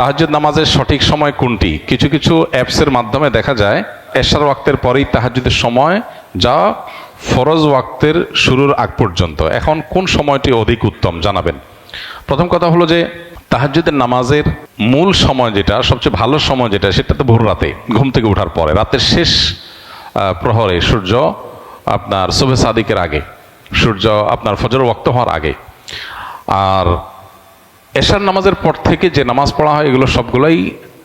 তাহাজ্জুদ নামাজের সঠিক সময় কোনটি? কিছু কিছু অ্যাপসের মাধ্যমে দেখা যায় এশার ওয়াক্তের পরেই তাহাজ্জুদের সময় যা ফরজ ওয়াক্তের শুরুর আগ পর্যন্ত। এখন কোন সময়টি অধিক উত্তম জানাবেন। প্রথম কথা হলো যে, তাহাজ্জুদের নামাজের মূল সময় যেটা, সবচেয়ে ভালো সময় যেটা, সেটা তো ভোর রাতে, ঘুম থেকে ওঠার পরে। রাতের শেষ প্রহরে সূর্য আপনার শুভে সাদিকের আগে, সূর্য আপনার ফজর ওয়াক্ত হওয়ার আগে। আর এশার নামাজের পর থেকে যে নামাজ পড়া হয়, এগুলো সবগুলোই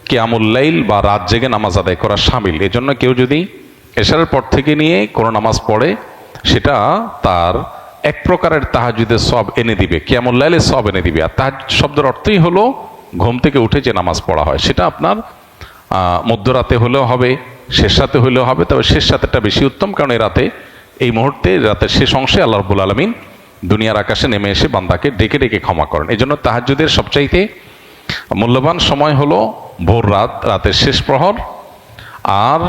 কেয়ামুল্লাইল বা রাত জেগে নামাজ আদায় করা সামিল। এজন্য কেউ যদি এশারের পর থেকে নিয়ে কোনো নামাজ পড়ে, সেটা তার এক প্রকারের তাহাজুদের সব এনে দিবে কেয়ামুল্লাইলের সব এনে দিবে। আর তাহাজ শব্দের অর্থই হলো ঘুম থেকে উঠে যে নামাজ পড়া হয়। সেটা আপনার মধ্যরাতে হলেও হবে, শেষ রাতে হলেও হবে, তবে শেষ রাতেরটা বেশি উত্তম, কারণ এই রাতে, এই মুহূর্তে রাতের শেষ অংশে আল্লাহ রবুল আলমিন দুনিয়ার আকাশে নেমে এসে বান্দাকে ডেকে ডেকে ক্ষমা করেন। এই জন্য তাহাজুদের সবচাইতে মূল্যবান সময় হলো ভোর রাত, রাতের শেষ প্রহর। আর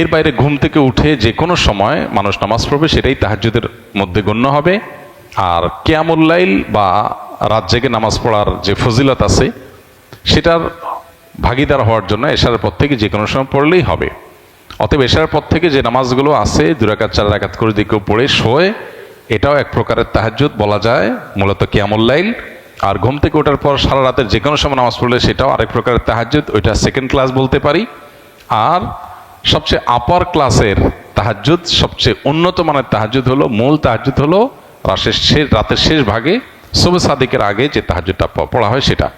এর বাইরে ঘুম থেকে উঠে যে কোনো সময় মানুষ নামাজ পড়বে, সেটাই তাহাজুদের মধ্যে গণ্য হবে। আর কেয়ামুল্লাইল বা রাত জেগে নামাজ পড়ার যে ফজিলত আছে, সেটার ভাগিদার হওয়ার জন্য এশারের পর থেকে যে কোনো সময় পড়লেই হবে। অতএব এশারের পর থেকে যে নামাজগুলো আছে, দুরাকাত, চার রাকাত করে দিকেও পড়ে, শোয় এটাও এক প্রকারের তাহাজ্জুদ বলা যায়, মূলত কিয়ামুল্লাইল আর ঘুম থেকে ওঠার পর সারা রাতের যে কোনো সময় নামাজ পড়লে সেটাও আরেক প্রকারের তাহাজ্জুদ, ওইটা সেকেন্ড ক্লাস বলতে পারি। আর সবচেয়ে আপার ক্লাসের তাহাজ্জুদ, সবচেয়ে উন্নত মানের তাহাজ্জুদ হলো, মূল তাহাজ্জুদ হলো রাতের শেষ রাতের শেষ ভাগে শুভ সাদিকের আগে যে তাহাজ্জুদটা প- পড়া হয় সেটা।